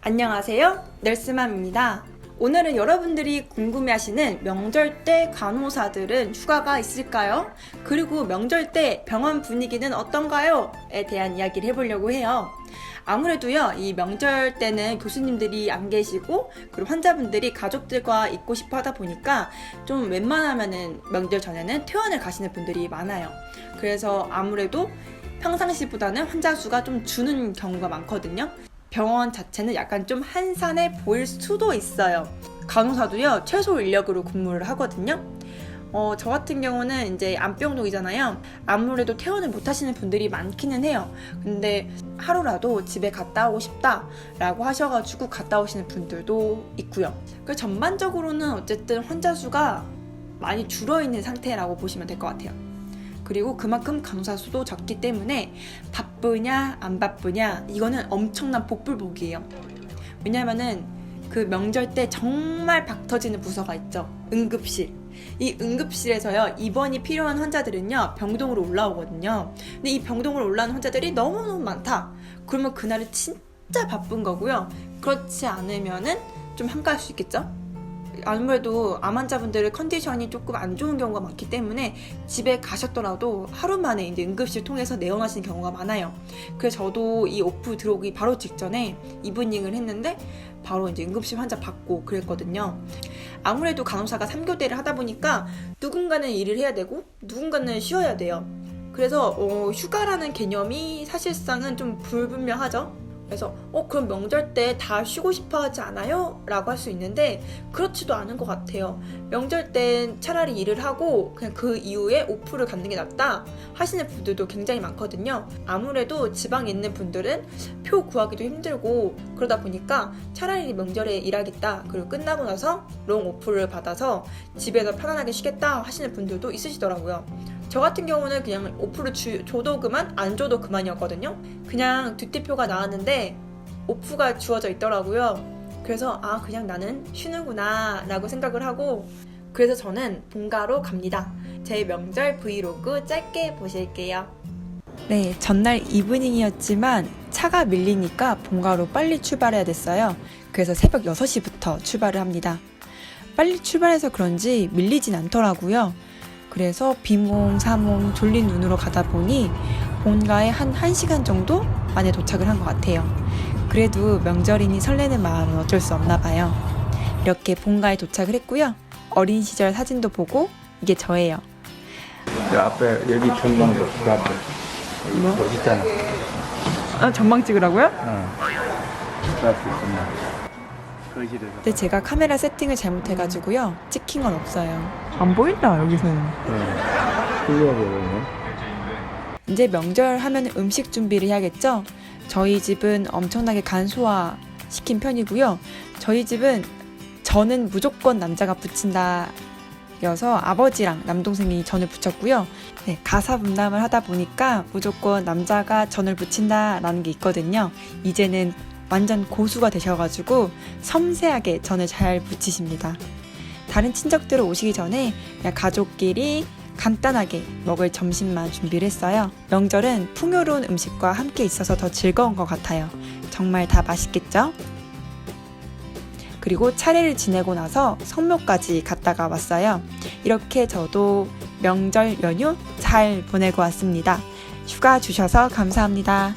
안녕하세요. 널스맘입니다. 오늘은 여러분들이 궁금해하시는 명절 때 간호사들은 휴가가 있을까요? 그리고 명절 때 병원 분위기는 어떤가요? 에 대한 이야기를 해보려고 해요. 아무래도요, 이 명절 때는 교수님들이 안 계시고, 그리고 환자분들이 가족들과 있고 싶어 하다 보니까, 좀 웬만하면은 명절 전에는 퇴원을 가시는 분들이 많아요. 그래서 아무래도 평상시보다는 환자 수가 좀 주는 경우가 많거든요. 병원 자체는 약간 좀 한산해 보일 수도 있어요. 간호사도요, 최소 인력으로 근무를 하거든요. 어, 저 같은 경우는 이제 안병동이잖아요. 아무래도 퇴원을 못 하시는 분들이 많기는 해요. 근데 하루라도 집에 갔다 오고 싶다라고 하셔가지고 갔다 오시는 분들도 있고요. 그 전반적으로는 어쨌든 환자 수가 많이 줄어 있는 상태라고 보시면 될 것 같아요. 그리고 그만큼 간호사 수도 적기 때문에 바쁘냐 안 바쁘냐 이거는 엄청난 복불복이에요. 왜냐면은 그 명절 때 정말 박 터지는 부서가 있죠. 응급실. 이 응급실에서요 입원이 필요한 환자들은요 병동으로 올라오거든요. 근데 이 병동으로 올라오는 환자들이 너무너무 많다. 그러면 그날은 진짜 바쁜 거고요. 그렇지 않으면은 좀 한가할 수 있겠죠. 아무래도 암 환자분들의 컨디션이 조금 안 좋은 경우가 많기 때문에 집에 가셨더라도 하루 만에 이제 응급실 통해서 내원하시는 경우가 많아요. 그래서 저도 이 오프 들어오기 바로 직전에 이브닝을 했는데 바로 이제 응급실 환자 받고 그랬거든요. 아무래도 간호사가 3교대를 하다 보니까 누군가는 일을 해야 되고 누군가는 쉬어야 돼요. 그래서 어, 휴가라는 개념이 사실상은 좀 불분명하죠. 그래서 어 그럼 명절 때 다 쉬고 싶어 하지 않아요? 라고 할 수 있는데 그렇지도 않은 것 같아요. 명절 땐 차라리 일을 하고 그냥 그 이후에 오프를 갖는 게 낫다 하시는 분들도 굉장히 많거든요. 아무래도 지방에 있는 분들은 표 구하기도 힘들고 그러다 보니까 차라리 명절에 일하겠다 그리고 끝나고 나서 롱 오프를 받아서 집에서 편안하게 쉬겠다 하시는 분들도 있으시더라고요. 저 같은 경우는 그냥 오프를 주- 줘도 그만 안 줘도 그만이었거든요. 그냥 뒷대표가 나왔는데 오프가 주어져 있더라고요. 그래서 아 그냥 나는 쉬는구나 라고 생각을 하고 그래서 저는 본가로 갑니다. 제 명절 브이로그 짧게 보실게요. 네, 전날 이브닝이었지만 차가 밀리니까 본가로 빨리 출발해야 됐어요. 그래서 새벽 6시부터 출발을 합니다. 빨리 출발해서 그런지 밀리진 않더라고요. 그래서 비몽, 사몽, 졸린 눈으로 가다 보니 본가에 한 1시간 정도 만에 도착을 한 것 같아요. 그래도 명절이니 설레는 마음은 어쩔 수 없나 봐요. 이렇게 본가에 도착을 했고요. 어린 시절 사진도 보고 이게 저예요. 저 앞에 여기 전망도 그 앞에 뭐? 멋있잖아. 아, 전망 찍으라고요? 어. 그 앞에 전망. 근데 제가 카메라 세팅을 잘못해가지고요. 찍힌 건 없어요. 안 보인다 여기서는 어. 흘려보이네. 이제 명절 하면 음식 준비를 해야겠죠? 저희 집은 엄청나게 간소화 시킨 편이고요. 저희 집은 저는 무조건 남자가 부친다. 여서 아버지랑 남동생이 전을 부쳤고요. 네, 가사 분담을 하다 보니까 무조건 남자가 전을 부친다라는 게 있거든요. 이제는 완전 고수가 되셔가지고 섬세하게 전을 잘 부치십니다. 다른 친척들 오시기 전에 가족끼리 간단하게 먹을 점심만 준비를 했어요. 명절은 풍요로운 음식과 함께 있어서 더 즐거운 것 같아요. 정말 다 맛있겠죠? 그리고 차례를 지내고 나서 성묘까지 갔다가 왔어요. 이렇게 저도 명절 연휴 잘 보내고 왔습니다. 휴가 주셔서 감사합니다.